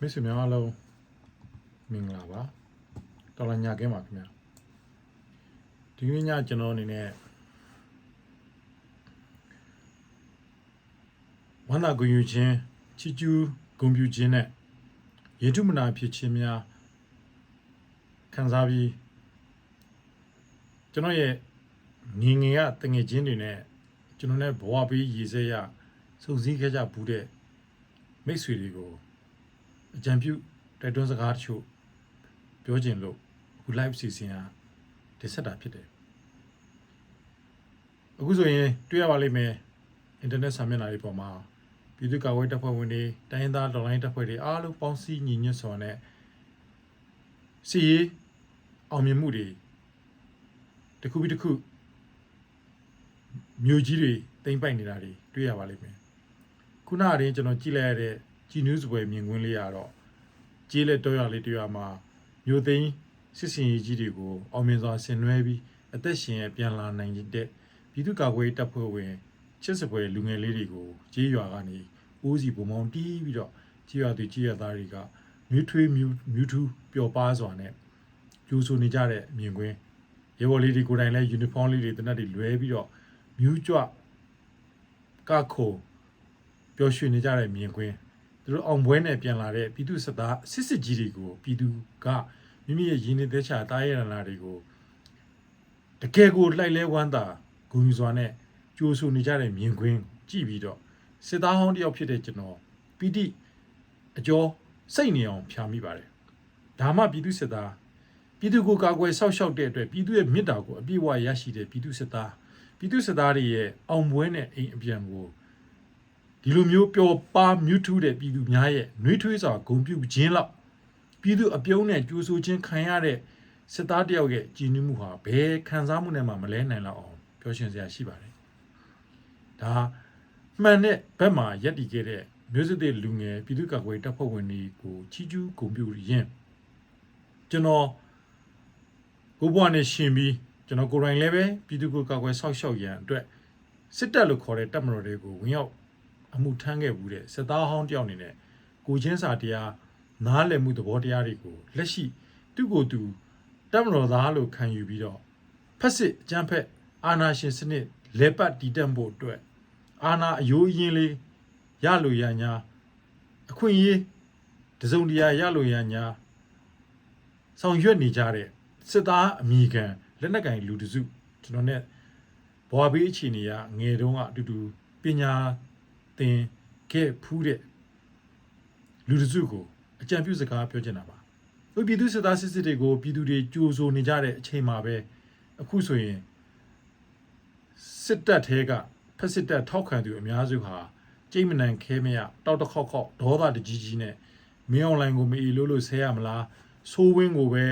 မိတ်ဆွေများအားလုံးမင်္ဂလာပါတော်လာညကဲပါခင်ဗျာဒီနေ့ညကျွန်တော်အနေနဲ့ဝန္တာဂုဏ်ယူခြင်းချီကျူးဂုဏ်ပြုခြင်းနဲ့ယေတုမနာဖြစ်ခြင်းများခံစားပြီးကျွန်တော်ရဲ့ငငယ်ရတငယ်ချင်းတွေနဲ့ကျွန်တော်နဲ့ဘဝပေးရည်စဲရစုံစည်းခဲ့ကြဘူးတဲ့မိတ်ဆွေတွေကို အကြံပြုတိုက်တွန်းစကားတချို့ပြောခြင်းလို့အခု live စီစဉ်ကတင်ဆက်တာဖြစ်တယ်အခုဆိုရင်တွေ့ရပါလိမ့်မယ် internet စာမျက်နှာတွေပေါ်မှာပြည်သူ့ကာကွယ်တပ်ဖွဲ့ဝင်တွေတိုင်းရင်းသားဒေါ်လိုင်းတပ်ဖွဲ့တွေအားလုံးပေါင်းစည်းညီညွတ်စွာနဲ့စီရေးအောင်မြင်မှုတွေတစ်ခုပြီးတစ်ခုမြို့ကြီးတွေတိမ့်ပိုက်နေတာတွေတွေ့ရပါလိမ့်မယ်ခုနကတည်းကကျွန်တော်ကြည့်လိုက်ရတဲ့ G News ပွဲမြင်ကွင်းလေးရတော့ကြေးလက်တော့ရလေးတရွာမှာမြို့သိမ်းစစ်စင်ရေးကြီးတွေကိုအောင်မြင်စွာဆင်နွှဲပြီးအသက်ရှင်ရပြန်လာနိုင်တဲ့ပြည်သူ့ကာကွယ်ရေးတပ်ဖွဲ့ဝင်ချစ်စပွဲလူငယ်လေးတွေကိုကြေးရွာကနေအိုးစီပုံမောင်းတီးပြီးတော့ကြေးရွာသူကြေးရွာသားတွေကမြူးထွေးမြူးမြူးထူးပျော်ပါစွာနဲ့ကျူဆူနေကြတဲ့မြင်ကွင်းရေဘော်လေးတွေကိုယ်တိုင်လည်းယူနီဖောင်းလေးတွေတနက်တွေလွဲပြီးတော့မြူးကြွကခုံပျော်ရွှင်နေကြတဲ့မြင်ကွင်း သူတို့အောင်ပွဲနဲ့ပြန်လာတဲ့ပြည်သူစစ်သားစစ်စစ်ကြီးတွေကိုပြည်သူကမိမိရဲ့ရင်းနှီးသက်ချာတားရရလာတွေကိုတကယ်ကိုလိုက်လဲဝမ်းသာဂုဏ်ယူစွာနဲ့ကြိုးဆူနေကြတဲ့မြင်ကွင်းကြည့်ပြီးတော့စစ်သားဟောင်းတယောက်ဖြစ်တဲ့ကျွန်တော်ပီတိအကျော်စိတ်နေအောင်ဖြာမိပါတယ်ဒါမှပြည်သူစစ်သားပြည်သူကိုကာကွယ်ဆောက်ရှောက်တဲ့အတွက်ပြည်သူရဲ့မေတ္တာကိုအပြည့်အဝရရှိတဲ့ပြည်သူစစ်သားပြည်သူစစ်သားတွေရဲ့အောင်ပွဲနဲ့အိမ်အပြန်ကို ဒီလိုမျိုးပျော်ပါမြူးထူးတဲ့ပြည်သူများရဲ့နှွေးထွေးစွာဂုဏ်ပြုခြင်းလောက်ပြည်သူအပြုံးနဲ့ကြိုးဆိုခြင်းခံရတဲ့စစ်သားတယောက်ရဲ့ကြည်နူးမှုဟာဘယ်ခံစားမှုနဲ့မှမလဲနိုင်လောက်အောင်ပြောရှင်စရာရှိပါတယ်။ဒါမှန်တဲ့ဘက်မှာရက်တည်ခဲ့တဲ့မျိုးစစ်တဲ့လူငယ်ပြည်သူ့ကာကွယ်တပ်ဖွဲ့ဝင်တွေကိုချီးကျူးဂုဏ်ပြုရင်းကျွန်တော်ကိုဘွားနဲ့ရှင်ပြီးကျွန်တော်ကိုယ်တိုင်လည်းပဲပြည်သူ့ကိုကာကွယ်ဆောက်ရှောက်ရန်အတွက်စစ်တပ်လို့ခေါ်တဲ့တပ်မတော်တွေကိုဝင်ရောက် အမှုထမ်းခဲ့ဘူးတဲ့စစ်သားဟောင်းတယောက်အနေနဲ့ကိုချင်းစာတရားနားလည်မှုသဘောတရားတွေကိုလက်ရှိသူ့ကိုယ်သူတပ်မတော်သားလို့ခံယူပြီးတော့ဖက်စစ်အကြမ်းဖက်အာဏာရှင်စနစ်လဲပတ်တည်တံ့ဖို့အတွက်အာဏာအယိုးအရင်လေးရလို့ရညာအခွင့်အရေးတစုံတရာရလို့ရညာဆောင်ရွက်နေကြတဲ့စစ်သားအမိခံလက်နက်ကင်လူတစုကျွန်တော် ਨੇ ဘွာဘေးအခြေအနေကငယ်တုန်းကအတူတူပညာ သင်ခဲ့ဖူးတဲ့လူတစုကိုအကြံပြုစကားပြောချင်တာပါ။ဟိုပြည်သူစစ်သားစစ်စစ်တွေကိုပြည်သူတွေကြိုးဆိုနေကြတဲ့အချိန်မှာပဲအခုဆိုရင်စစ်တပ်ထဲကဖက်စစ်တပ်ထောက်ခံသူအများစုဟာကြိတ်မနန်ခဲမရတောက်တစ်ခေါက်ခေါက်ဒေါသတကြီးကြီးနဲ့မင်းအွန်လိုင်းကိုမအီလို့လို့ဆဲရမလားဆိုးဝင်းကိုပဲ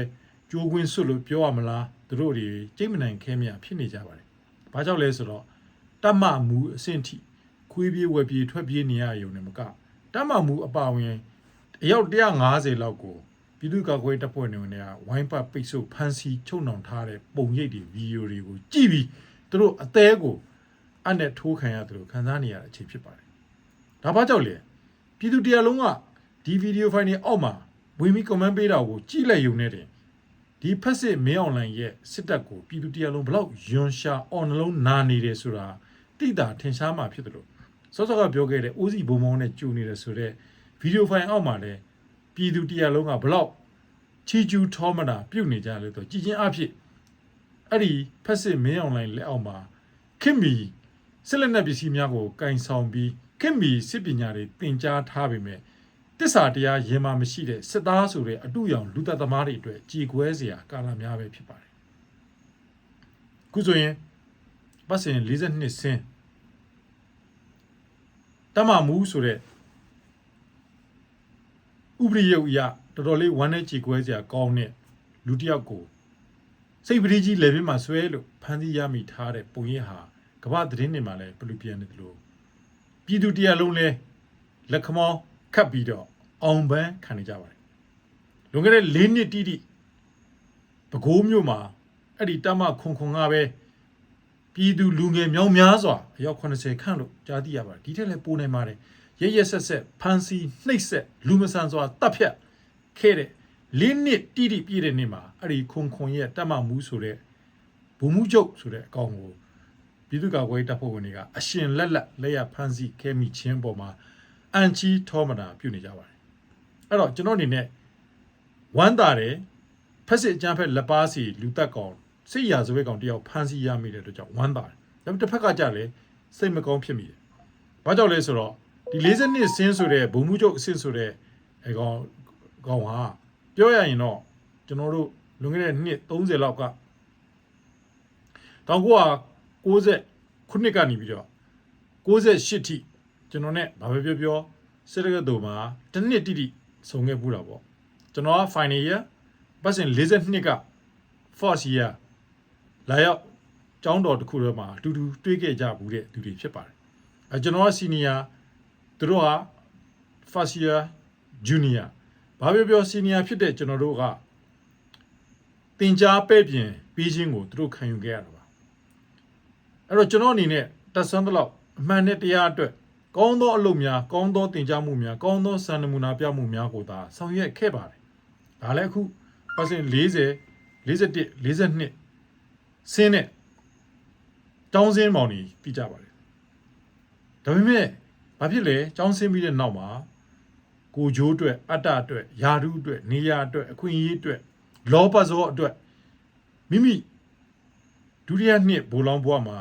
ကြိုးကွင်းဆွတ်လို့ပြောရမလားသူတို့တွေကြိတ်မနန်ခဲမရဖြစ်နေကြပါတယ်။ဘာကြောင့်လဲဆိုတော့တတ်မှမူအဆင့်ထိ ခွေးပြေးဝက်ပြေးထွက်ပြေးနေရရုံနဲ့မကတတ်မှမှုအပါဝင်အယောက်150လောက်ကိုပြည်သူ့ကာကွယ်တပ်ဖွဲ့နေဝင်တွေကဝိုင်းပတ်ပိတ်ဆို့ဖမ်းဆီးချုပ်နှောင်ထားတဲ့ပုံရိပ်တွေဗီဒီယိုတွေကိုကြည့်ပြီးသူတို့အသေးကိုအနဲ့ထိုးခံရတယ်လို့ခံစားနေရတဲ့အချိန်ဖြစ်ပါတယ်။ဒါဘာကြောင့်လဲပြည်သူတရားလုံးကဒီဗီဒီယိုဖိုင်တွေအောက်မှာဝင်ပြီး comment ပေးတာကိုကြည့်လိုက်ရုံနဲ့တင်ဒီဖက်စစ်မင်းအွန်လိုင်းရဲ့စစ်တပ်ကိုပြည်သူတရားလုံးဘလောက်ယွန်ရှာအော်နှလုံးနာနေတယ်ဆိုတာတိတာထင်ရှားမှဖြစ်တယ်လို့ စောစောကပြောခဲ့တဲ့ဦးစီဘုံဘုံနဲ့ကြူနေတယ်ဆိုတော့ဗီဒီယိုဖိုင်အောက်မှာလည်းပြည်သူတရားလုံးကဘလောက်ချီကျူးထောမတာပြုတ်နေကြလဲဆိုကြည်ချင်းအဖြစ်အဲ့ဒီဖက်စစ်မင်းအွန်လိုင်းလက်အောက်မှာခင်မီစစ်လက်နက်ပစ္စည်းများကိုကင်ဆောင်ပြီးခင်မီစစ်ပညာတွေတင် जा ထားပေမဲ့တစ္ဆာတရားရင်မာမရှိတဲ့စစ်သားဆိုတဲ့အတူရောင်လူသက်သမားတွေအတွက်ကြည်ကွဲစရာကာလများပဲဖြစ်ပါတယ်ခုဆိုရင်ပတ်စင်42ဆင်း တမမူဆိုတဲ့ဥပရိယုတ်အရတော်တော်လေးဝမ်းနဲ့ကြေကွဲစရာကောင်းတဲ့လူတစ်ယောက်ကိုစိတ်ပရိကြီးလေပြင်းမှာဆွဲလို့ဖမ်းဆီးရမိထားတဲ့ပုံရိပ်ဟာကမ္ဘာသတင်းတွေမှာလည်းဘလူပြန်နေတယ်လို့ပြည်သူတရားလုံးလဲလက်ခမောင်းခတ်ပြီးတော့အောင်ပန်းခံနေကြပါတယ်လွန်ခဲ့တဲ့၄နှစ်တိတိပဲခူးမြို့မှာအဲ့ဒီတမခွန်ခွန်ကပဲ ပြည်သူလူငယ်မြောင်များစွာအယောက်80ခန့်လို့ကြားသိရပါတယ်ဒီထက်လည်းပိုနေပါတယ်ရရဆက်ဆက်ဖန်စီနှိပ်ဆက်လူမဆန်စွာတပ်ဖြတ်ခဲ့တဲ့လေးနှစ်တိတိပြည့်တဲ့နေ့မှာအဲ့ဒီခွန်ခွန်ရဲ့တက်မမှုဆိုတဲ့ဘူမှုချုပ်ဆိုတဲ့အကောင်ကိုပြည်သူ့ကာကွယ်ရေးတပ်ဖွဲ့ဝင်တွေကအရှင်လက်လက်လက်ရဖန်စီခဲမိချင်းပေါ်မှာအန်ချီထောမနာပြုနေကြပါတယ်အဲ့တော့ကျွန်တော်အနေနဲ့ဝမ်းသာတယ်ဖက်စစ်အကြမ်းဖက်လက်ပါစီလူတက်ကောင် စိတ်ရာဇဝဲကောင်တယောက်ဖန်စီရမိတဲ့အတွက်ကြောင့်ဝမ်းသာတယ်ဒါပေမဲ့တစ်ဖက်ကကြလည်းစိတ်မကောင်းဖြစ်မိတယ်ဘာကြောင့်လဲဆိုတော့ဒီ40နှစ်ဆင်းဆိုတဲ့ဘုံမှုချုပ်အဆင့်ဆိုတဲ့အဲကောင်ကောင်ဟာပြောရရင်တော့ကျွန်တော်တို့လွန်ခဲ့တဲ့နှစ်30လောက်က1990ခုနှစ်ကနေပြီးတော့68ထိကျွန်တော်နဲ့ဘာပဲပြောပြောစစ်တကယ်တော်မှာတစ်နှစ်တိတိဆုံခဲ့ပူတာပေါ့ကျွန်တော်က final year ပတ်စင်42က force year လာရောက်ကျောင်းတော်တစ်ခုထဲမှာအတူတူတွေ့ခဲ့ကြဘူးတဲ့သူတွေဖြစ်ပါတယ်အဲကျွန်တော်က senior သူတို့က first year junior ဘာပြောပြော senior ဖြစ်တဲ့ကျွန်တော်တို့ကတင် जा ပဲ့ပြင်ပြီးချင်းကိုသူတို့ခံယူခဲ့ရတာပါအဲ့တော့ကျွန်တော်အနေနဲ့တက်ဆွမ်းတဲ့လောက်အမှန်နဲ့တရားအတွက်ကောင်းသောအလုပ်များကောင်းသောတင် जा မှုများကောင်းသောစံနမူနာပြမှုများကိုသာဆောင်ရွက်ခဲ့ပါတယ်ဒါလည်းအခုပတ်စင်40 41 42 ဆင်းတဲ့တောင်းစင်းမောင်ကြီးပြကြပါတယ်ဒါပေမဲ့ဘာဖြစ်လဲចောင်းဆင်းပြီးတဲ့နောက်မှာကိုဂျိုးအတွက်အတ္တအတွက်ယာရုအတွက်နေရာအတွက်အခွင့်အရေးအတွက်လောဘဇောအတွက်မိမိဒုတိယနှစ်ဘိုးလောင်ဘွားမှာ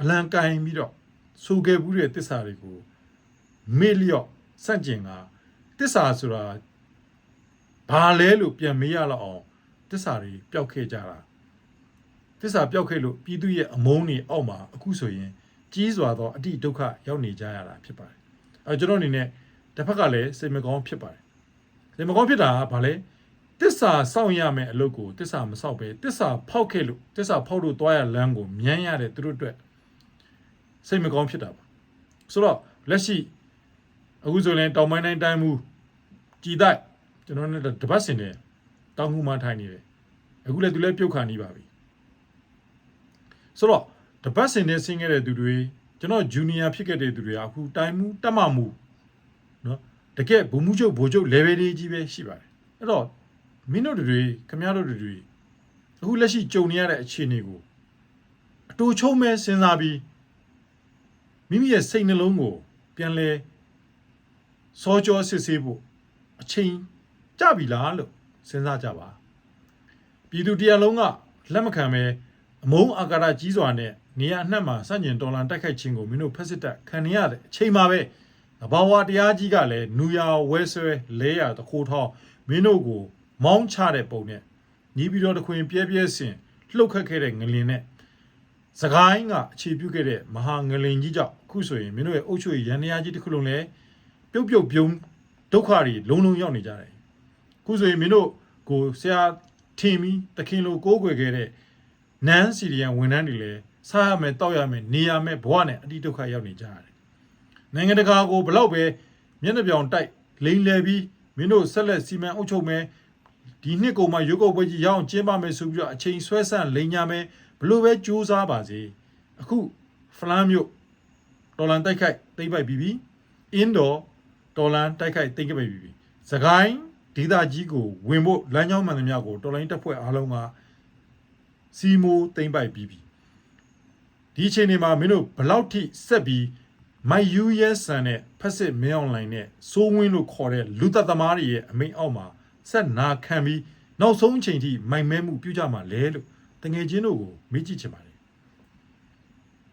အလံကင်ပြီးတော့ဆိုခဲ့ဘူးတဲ့တစ္ဆာတွေကိုမေ့လျော့စန့်ကျင်ကတစ္ဆာဆိုတာဘာလဲလို့ပြန်မေးရတော့အောင်တစ္ဆာတွေပျောက်ခဲ့ကြတာ တစ္ဆာပျောက်ခဲ့လို့ပြည်သူရဲ့အမုန်းတွေအောက်မှာအခုဆိုရင်ကြီးစွာသောအတိဒုက္ခရောက်နေကြရတာဖြစ်ပါတယ်အဲကျွန်တော်အနေနဲ့တစ်ဖက်ကလည်းစိတ်မကောင်းဖြစ်ပါတယ်စိတ်မကောင်းဖြစ်တာကဘာလဲတစ္ဆာစောင့်ရမယ်အလုပ်ကိုတစ္ဆာမစောင့်ပဲတစ္ဆာဖောက်ခဲ့လို့တစ္ဆာဖောက်လို့တွားရလမ်းကိုမြန်းရတဲ့သူတို့အတွက်စိတ်မကောင်းဖြစ်တာပါဆိုတော့လက်ရှိအခုဆိုရင်တောင်ပိုင်းတိုင်းတိုင်းမှုကြည်တိုက်ကျွန်တော်နဲ့တပတ်စင်နေတောင်မှုမှထိုင်နေတယ်အခုလည်းသူလည်းပြုတ်ခါနေပါပြီ ဆိုတော့တပတ်စင်နဲ့ဆင်းခဲ့တဲ့သူတွေကျွန်တော်ဂျူနီယာဖြစ်ခဲ့တဲ့သူတွေကအခုတိုင်မှုတက်မှမှုနော်တကယ်ဘုံမှုချုပ်ဘိုလ်ချုပ် level တွေကြီးပဲရှိပါတယ်အဲ့တော့မင်းတို့တွေခင်ဗျားတို့တွေအခုလက်ရှိကြုံနေရတဲ့အခြေအနေကိုအတူချုံမဲ့စဉ်းစားပြီးမိမိရဲ့စိတ်နှလုံးကို ပြန်လဲစောကြောစစ်ဆေးဖို့အချိန်ကြပြီလားလို့စဉ်းစားကြပါပြည်သူတရားလုံးကလက်မခံပဲ အမုန်းအာကာရကြီးစွာနဲ့နေရာအနှံ့မှာစန့်ကျင်တော်လန်တိုက်ခိုက်ခြင်းကိုမင်းတို့ဖက်စစ်တပ်ခံနေရတဲ့အချိန်မှာပဲသဘာဝတရားကြီးကလည်းနူယာဝဲဆွဲလဲရတခိုးထောင်းမင်းတို့ကိုမောင်းချတဲ့ပုံနဲ့ညီပြီးတော့တခွင်ပြဲပြဲစင်လှုပ်ခတ်ခဲ့တဲ့ငလင်နဲ့စကိုင်းကအခြေပြုခဲ့တဲ့မဟာငလင်ကြီးကြောင့်အခုဆိုရင်မင်းတို့ရဲ့အုပ်ချုပ်ရေးရန်ရာကြီးတစ်ခုလုံးလည်းပြုတ်ပြုတ်ပြုံးဒုက္ခတွေလုံးလုံးရောက်နေကြတယ်အခုဆိုရင်မင်းတို့ကိုဆရာထင်ပြီးတခင်လိုကိုးကွယ်ခဲ့တဲ့ နန်းစီရီယန်ဝန်ထမ်းတွေလည်းစားရမယ်တောက်ရမယ်နေရမယ်ဘဝနဲ့အတိဒုက္ခရောက်နေကြရတယ်နိုင်ငံတကာကိုဘလောက်ပဲမျက်နှာပြောင်တိုက်လိန်လည်ပြီးမင်းတို့ဆက်လက်စီမံအုပ်ချုပ်မယ်ဒီနှစ်ကုန်မှာရုပ်ကုပ်ပွဲကြီးရအောင်ကျင်းပမယ်ဆိုပြီးတော့အချိန်ဆွဲဆန့်လိန်ညာမယ်ဘလို့ပဲကြိုးစားပါစေအခုဖလန်မြို့တော်လန်တိုက်ခိုက်သိမ့်ပိုက်ပြီးပြီအင်းတော်တော်လန်တိုက်ခိုက်သိမ့်ခဲ့ပြီးပြီစကိုင်းဒေသကြီးကိုဝင်ဖို့လမ်းကြောင်းမှန်သမျှကိုတော်လိုင်းတပ်ဖွဲ့အားလုံးက စီမိုးသိမ့်ပိုက်ပြီးပြီဒီအချိန်ဒီမှာမင်းတို့ဘလောက်ထိဆက်ပြီးမိုက်ယူရဲဆန်တဲ့ဖက်စစ်မင်းအွန်လိုင်းနဲ့စိုးဝင်းလို့ခေါ်တဲ့လူသက်သမားတွေရဲ့အမိန့်အောက်မှာဆက်နာခံပြီးနောက်ဆုံးအချိန်ထိမိုင်မဲမှုပြုကြမှာလဲလို့တငယ်ချင်းတို့ကိုမေးကြည့်ချင်ပါတယ်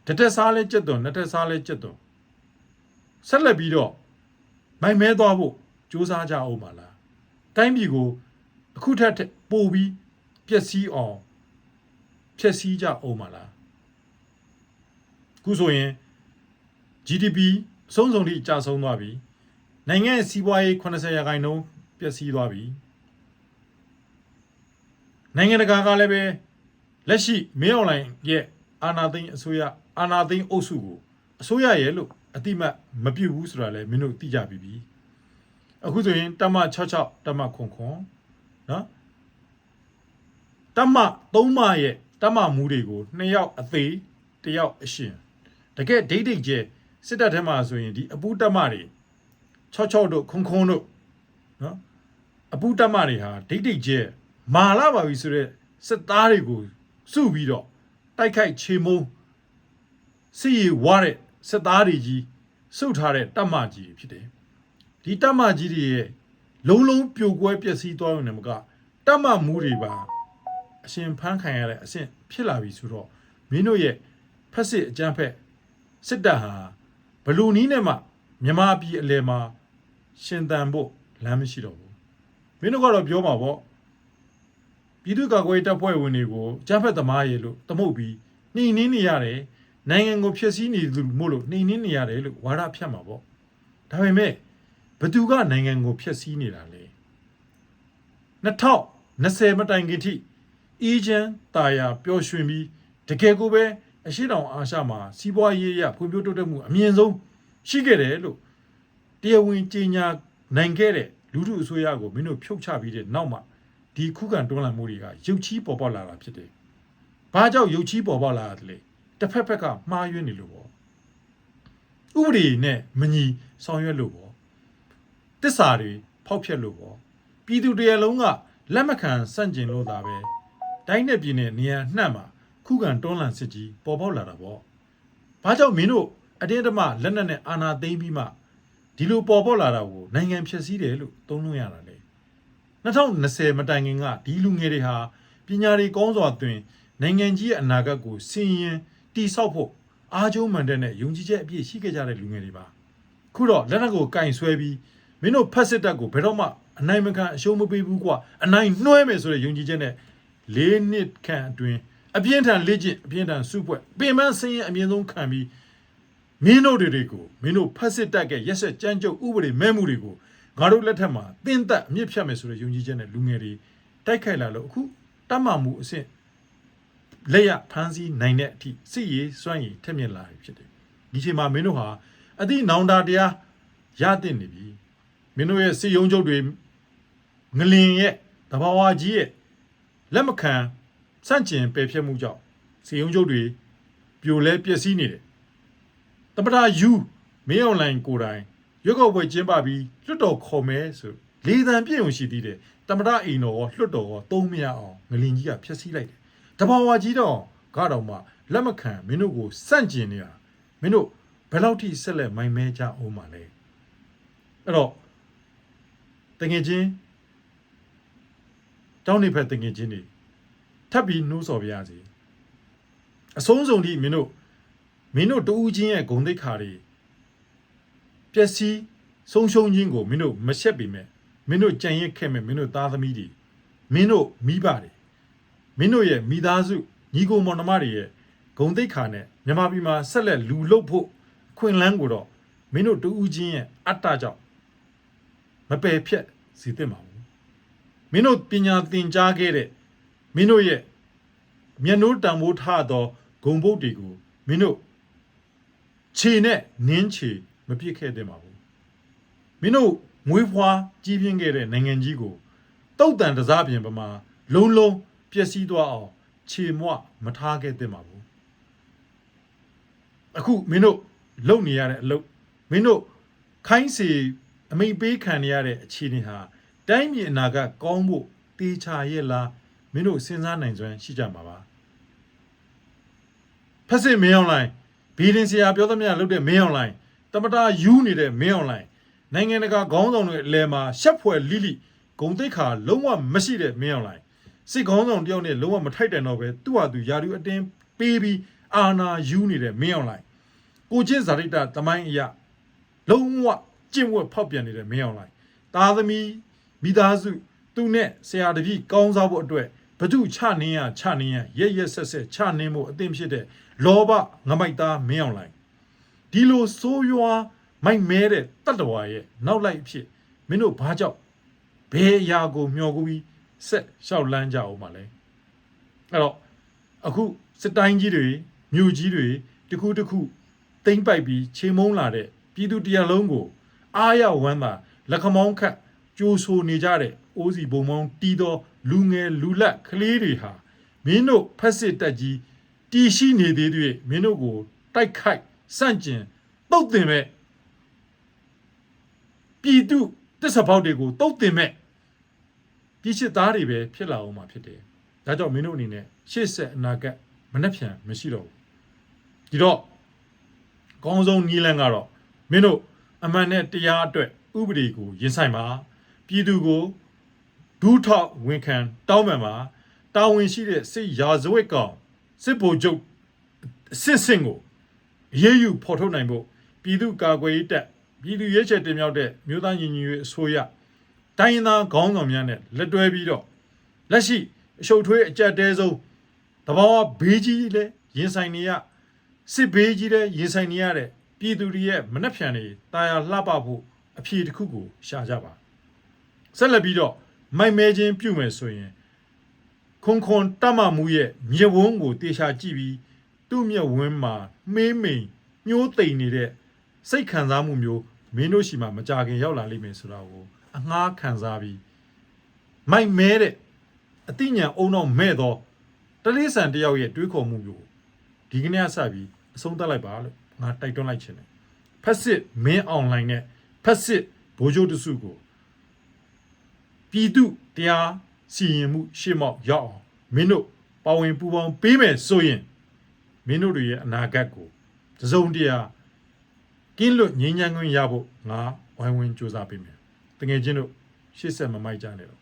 တတက်စားလဲကြက်သွန်နှစ်တက်စားလဲကြက်သွန်ဆက်လက်ပြီးတော့မိုင်မဲသွားဖို့စူးစမ်းကြအောင်ပါလားတိုင်းပြည်ကိုအခုထက်ပိုပြီးပျက်စီးအောင် ဖျက်ဆီးကြအောင်ပါလားခုဆိုရင် GDP အဆုံးစုံထိကျဆုံးသွားပြီနိုင်ငံရဲ့စီးပွားရေး80ရာခိုင်နှုန်းပျက်စီးသွားပြီနိုင်ငံတကာကလည်းပဲလက်ရှိမင်းအွန်လိုင်းရဲ့အာနာသိန်းအစိုးရအာနာသိန်းအုပ်စုကိုအစိုးရရဲ့လို့အတိမတ်မပြုတ်ဘူးဆိုတာလည်းမင်းတို့သိကြပြီပြီအခုဆိုရင်တမ66တမခွန်ခွန်နော်တမ3မရဲ့ တမမူးတွေကိုနှစ်ယောက်အသေးတစ်ယောက်အရှင်တကယ်ဒိတ်ဒိတ်ကျဲစစ်တပ်ထဲမှာဆိုရင်ဒီအပူတက်မတွေ66တို့ခုံခုံတို့နော်အပူတက်မတွေဟာဒိတ်ဒိတ်ကျဲမာလာပါပြီဆိုတော့စစ်သားတွေကိုစုပြီးတော့တိုက်ခိုက်ချေမုံစီရီဝါတဲ့စစ်သားတွေကြီးစုထားတဲ့တပ်မကြီးဖြစ်တယ်ဒီတပ်မကြီးတွေရဲ့လုံးလုံးပြိုကွဲပျက်စီးသွားရုံနဲ့မကတပ်မမှုတွေပါ အရှင်ဖန်းခံရတဲ့အဆင့်ဖြစ်လာပြီဆိုတော့မင်းတို့ရဲ့ဖက်စစ်အကြမ်းဖက်စစ်တပ်ဟာဘလူနီးနဲ့မှမြမပြည်အလဲမှာရှင်တန်ဖို့လမ်းမရှိတော့ဘူးမင်းတို့ကတော့ပြောမှာပေါ့ပြည်သူ့ကာကွယ်ရေးတပ်ဖွဲ့ဝင်တွေကိုအကြမ်းဖက်သမားရေလို့တမုတ်ပြီးနှိမ်နှင်းနေရတယ်နိုင်ငံကိုဖျက်ဆီးနေသူမို့လို့နှိမ်နှင်းနေရတယ်လို့ဝါဒဖြတ်မှာပေါ့ဒါပေမဲ့ဘသူကနိုင်ငံကိုဖျက်ဆီးနေတာလဲ2020မတိုင်ခင်ထိ အီဂျန်တာယာပျော်ရွှင်ပြီးတကယ်ကိုပဲအရှိတောင်အာရှမှာစီးပွားရေးရဖွံ့ဖြိုးတိုးတက်မှုအမြင့်ဆုံးရှိခဲ့တယ်လို့တရားဝင်ကြေညာနိုင်ခဲ့တဲ့လူထုအစိုးရကိုမင်းတို့ဖြုတ်ချပြီးတဲ့နောက်မှာဒီခုခံတွန်းလှန်မှုတွေကရုပ်ချီးပေါ်ပေါက်လာတာဖြစ်တယ်။ဘာကြောင့်ရုပ်ချီးပေါ်ပေါက်လာတာလဲ။တစ်ဖက်ဖက်ကမှားယွင်းနေလို့ပေါ့။ဥပဒေနဲ့မညီဆောင်ရွက်လို့ပေါ့။တစ္ဆာတွေဖောက်ဖျက်လို့ပေါ့။ပြည်သူတရလုံးကလက်မခံစန့်ကျင်လို့သာပဲ။ တိုင်းနဲ့ပြည်နယ်နေရာနှံ့မှာခုခံတွန်းလှန်စစ်ကြီးပေါ်ပေါက်လာတာပေါ့။ဘာကြောင့်မင်းတို့အတင်းအဓမ္မလက်နက်နဲ့အာဏာသိမ်းပြီးမှဒီလိုပေါ်ပေါက်လာတာကိုနိုင်ငံဖျက်ဆီးတယ်လို့သုံးလို့ရတာလေ2020မတိုင်ခင်ကဒီလူငယ်တွေဟာပညာတွေကောင်းစွာသွင်းနိုင်ငံကြီးရဲ့အနာဂတ်ကိုစင်ရင်တိဆောက်ဖို့အားကျုံးမှန်တဲ့နဲ့ယုံကြည်ချက်အပြည့်ရှိခဲ့ကြတဲ့လူငယ်တွေပါခုတော့လက်နက်ကိုကင်ဆွဲပြီးမင်းတို့ဖက်စစ်တပ်ကိုဘယ်တော့မှအနိုင်မခံအရှုံးမပေးဘူးကွာအနိုင်နှွှဲမယ်ဆိုတဲ့ယုံကြည်ချက်နဲ့ ၄နှစ်ခန့်အတွင်းအပြင်းထန်လေ့ကျင့်အပြင်းထန်စုဖွဲ့ပင်ပန်းစင်းရင်အမြင့်ဆုံးခံပြီးမင်းတို့တွေကိုမင်းတို့ဖက်စစ်တက်ကရက်ဆက်ကြမ်းကြုတ်ဥပဒေမဲမှုတွေကိုငါတို့လက်ထက်မှာတင်းသက်အမြင့်ဖြတ်မယ်ဆိုတဲ့ယုံကြည်ချက်နဲ့လူငယ်တွေတိုက်ခိုက်လာလို့အခုတတ်မှမှုအဆင့်လက်ရဖမ်းဆီးနိုင်တဲ့အထိစစ်ရေးစွန့်ရည်ထက်မြက်လာပြီဖြစ်တယ်ဒီချိန်မှာမင်းတို့ဟာအသည့်နောင်တာတရားရတဲ့နေပြီမင်းတို့ရဲ့စစ်ယုံချုပ်တွေငလင်ရဲ့တဘာဝကြီးရဲ့ လက်မခံစန့်ကျင်ပယ်ဖျက်မှုကြောင့်စစ်ယုံချုပ်တွေပြိုလဲပျက်စီးနေတယ်တပတာယူမင်းအွန်လိုင်းကိုယ်တိုင်ရွက်ကောက်ပွဲကျင်းပပြီးလွတ်တော်ခေါ်မဲဆိုလေတံပြည့်ုံရှိသေးတယ်တမတာအိမ်တော်ရောလွတ်တော်ရောသုံးမရအောင်ငလင်ကြီးကဖျက်ဆီးလိုက်တယ်တဘာဝကြီးတော့ကတော့မှလက်မခံမင်းတို့ကိုစန့်ကျင်နေတာမင်းတို့ဘယ်လောက်ထိဆက်လက်မိုင်မဲကြအောင်မလဲအဲ့တော့တငယ်ချင်း တောင်းနေဖက်တငယ်ချင်းတွေထပ်ပြီးနှိုးဆော်ပြရစီအဆုံးစုံထိမင်းတို့မင်းတို့တူးချင်းရဲ့ဂုံတိတ်ခါတွေပျက်စီးဆုံးရှုံးခြင်းကိုမင်းတို့မရှက်ပေမဲ့မင်းတို့ကြံရစ်ခဲ့မဲ့မင်းတို့သားသမီးတွေမင်းတို့မိဘတွေမင်းတို့ရဲ့မိသားစုညီကိုမောင်နှမတွေရဲ့ဂုံတိတ်ခါနဲ့မြန်မာပြည်မှာဆက်လက်လူလုတ်ဖို့အခွင့်အလန်းကိုတော့မင်းတို့တူးချင်းရဲ့အတ္တကြောင့်မပယ်ဖြတ်စီသင့်ပါဘူး မင်းတို့ပညာသင်ကြားခဲ့တဲ့မင်းတို့ရဲ့မျက်နှိုးတံမိုးထားသောဂုံပုတ်တွေကိုမင်းတို့ခြေနဲ့နင်းခြေမပြစ်ခဲ့တဲ့မှာဘူးမင်းတို့မွေးဖွားကြီးပြင်းခဲ့တဲ့နိုင်ငံကြီးကိုတုတ်တန်တစားပြင်ပမာလုံးလုံးပျက်စီးသွားအောင်ခြေမွမထားခဲ့တဲ့မှာဘူးအခုမင်းတို့လုံနေရတဲ့အလုပ်မင်းတို့ခိုင်းစီအမိတ်ပေးခံနေရတဲ့အခြေအနေဟာ တိုင်းပြည်အနာဂတ်ကောင်းဖို့တေချာရဲ့လားမင်းတို့စဉ်းစားနိုင်စွမ်းရှိကြမှာပါဖက်စစ်မင်းအောင်လိုင်းဘီဒင်ဆရာပြောသမျှလုပ်တဲ့မင်းအွန်လိုင်းတမတာယူနေတဲ့မင်းအွန်လိုင်းနိုင်ငံတကာခေါင်းဆောင်တွေအလဲမှာရှက်ဖွယ်လိလိဂုံတိတ်ခါလုံးဝမရှိတဲ့မင်းအွန်လိုင်းစစ်ခေါင်းဆောင်တယောက်နဲ့လုံးဝမထိုက်တန်တော့ပဲသူ့ဟာသူယာရီအတင်းပေးပြီးအာနာယူနေတဲ့မင်းအွန်လိုင်းကိုချင်းဇာတိတသမိုင်းအရာလုံးဝကျင့်ဝတ်ဖောက်ပြန်နေတဲ့မင်းအွန်လိုင်းသားသမီး မိသားစုသူနဲ့ဆရာတပည့်ကောင်းစားဖို့အတွက်ဘသူချနင်းရချနင်းရရက်ရက်ဆက်ဆက်ချနင်းဖို့အသင့်ဖြစ်တဲ့လောဘငမိုက်သားမင်းအောင်လိုင်းဒီလိုဆိုးရွားမိုက်မဲတဲ့တတ္တဝါရဲ့နောက်လိုက်အဖြစ်မင်းတို့ဘာကြောင့်ဘယ်အရာကိုမျှော်ကူပြီးဆက်လျှောက်လန်းကြအောင်မလဲအဲ့တော့အခုစစ်တိုင်းကြီးတွေမြို့ကြီးတွေတခုတခုတိမ့်ပိုက်ပြီးချိန်မုံလာတဲ့ပြည်သူတရလုံးကို အားရဝမ်းသာလက်ခမောင်းခတ် ကြိုးဆိုနေကြတဲ့အိုးစီဘုံမောင်းတီးသောလူငယ်လူလတ်ကလေးတွေဟာမင်းတို့ဖက်စစ်တက်ကြီးတီရှိနေသေးတဲ့မင်းတို့ကိုတိုက်ခိုက်စန့်ကျင်ပုတ်တင်မဲ့ပပြည်သူတစ္ဆပေါက်တွေကိုတုတ်တင်မဲ့ပြည်ချစ်သားတွေပဲဖြစ်လာအောင်မှာဖြစ်တယ်ဒါကြောင့်မင်းတို့အနေနဲ့ရှေ့ဆက်အနာဂတ်မနှက်ဖြန်မရှိတော့ဘူးဒီတော့အကောင်းဆုံးနီးလန်းကတော့မင်းတို့အမှန်နဲ့တရားအတွက်ဥပဒေကိုရင်ဆိုင်ပါ ပြည်သူကိုဒူးထောက်ဝန်ခံတောင်းပန်ပါတာဝန်ရှိတဲ့စစ်ရာဇဝတ်ကောင်စစ်ဗိုလ်ချုပ်အစစ်စင်ကိုအရေးယူဖော်ထုတ်နိုင်ဖို့ပြည်သူ့ကာကွယ်ရေးတပ်ပြည်သူ့ရဲချက်တင်မြောက်တဲ့မြို့သားညီညွတ်ရေးအစိုးရတိုင်းရင်းသားခေါင်းဆောင်များနဲ့လက်တွဲပြီးတော့လက်ရှိအရှုပ်ထွေးအကြက်တဲဆုံးတဘာဝဘေးကြီးလည်းရင်ဆိုင်နေရစစ်ဘေးကြီးလည်းရင်ဆိုင်နေရတဲ့ပြည်သူတွေရဲ့မနှက်ဖြန်တွေတာယာလှပဖို့အဖြေတစ်ခုကိုရှာကြပါ ဆက်လက်ပြီးတော့မိုက်မဲချင်းပြုမယ်ဆိုရင်ခွန်ခွန်တတ်မမှုရဲ့မြေဝန်းကိုတေချာကြည့်ပြီးသူ့မျက်ဝန်းမှာမှေးမိန်ညှိုးတိမ်နေတဲ့စိတ်ခံစားမှုမျိုးမင်းတို့ရှိမှမကြခင်ရောက်လာလိမ့်မယ်ဆိုတာကိုအငှားခံစားပြီးမိုက်မဲတဲ့အတိညာအုံတော့မဲ့တော့တလေးဆန်တယောက်ရဲ့တွေးခေါ်မှုမျိုးဒီကနေ့ကစပြီးအဆုံးသတ်လိုက်ပါလို့ငါတိုက်တွန်းလိုက်ခြင်းတယ်ဖက်စစ်မင်းအွန်လိုင်းနဲ့ဖက်စစ်ဘိုးချိုးတစုကို ပြည်သူတရားစီရင်မှုရှေ့မောက်ရောက်အောင်မင်းတို့ပါဝင်ပူပေါင်းပေးမယ်ဆိုရင်မင်းတို့တွေရဲ့အနာဂတ်ကိုတစုံတရာကင်းလွတ်ငြိမ်းချမ်းခွင့်ရဖို့ငါဝိုင်းဝန်းစူးစမ်းပေးမယ်တကယ်ချင်းတို့ရှေ့ဆက်မမိုက်ကြနဲ့တော့